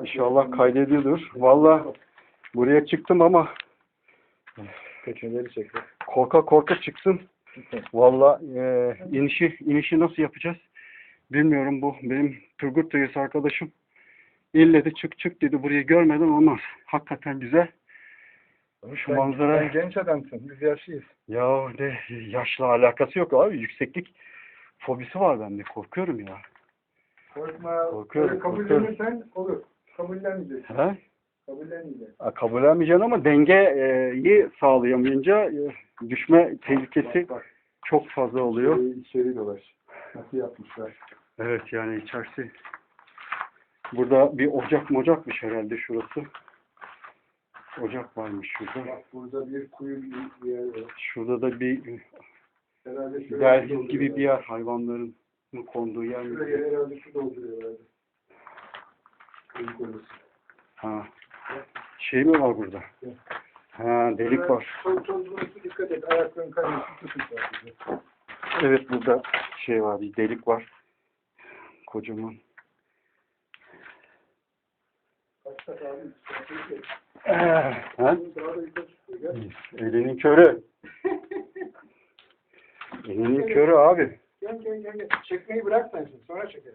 İnşallah kaydediyordur. Valla buraya çıktım ama Peçeneleri çekti. korka korka çıktım. Valla e, inişi inişi nasıl yapacağız? Bilmiyorum bu benim Turgut Reis arkadaşım. İlle de çık çık dedi burayı görmeden olmaz. Hakikaten güzel. Şu Sen- manzara Sen genç adamsın. Biz yaşlıyız. ya ne yaşla alakası yok abi. Yükseklik fobisi var bende. Korkuyorum ya. Korkma. Korkuyorum, Böyle korkuyorum. kabullenirsen olur. Kabullenmeyeceksin. He? Kabullenmeyeceksin. Ha, Kabullenmeyeceksin ama dengeyi sağlayamayınca e, düşme tehlikesi Bak, bak. çok fazla oluyor. İçeri, içeri dolaş. Nasıl yapmışlar? Evet yani içerisi. Burada bir ocak mocakmış herhalde şurası. Ocak varmış şurada. Bak burada bir kuyu gibi bir yer var. Şurada da bir dergin gibi bir yer. Hayvanların konduğu yer? Şuraya herhalde su dolduruyor Ha. Şey mi var burada? Ha delik var. Dikkat et. Ayakların. Evet burada şey var bir delik var. Kocaman. Eh, ha? Elinin körü. Elinin körü abi. Gel gel gel. Çekmeyi bırak sen şimdi. Sonra çeker.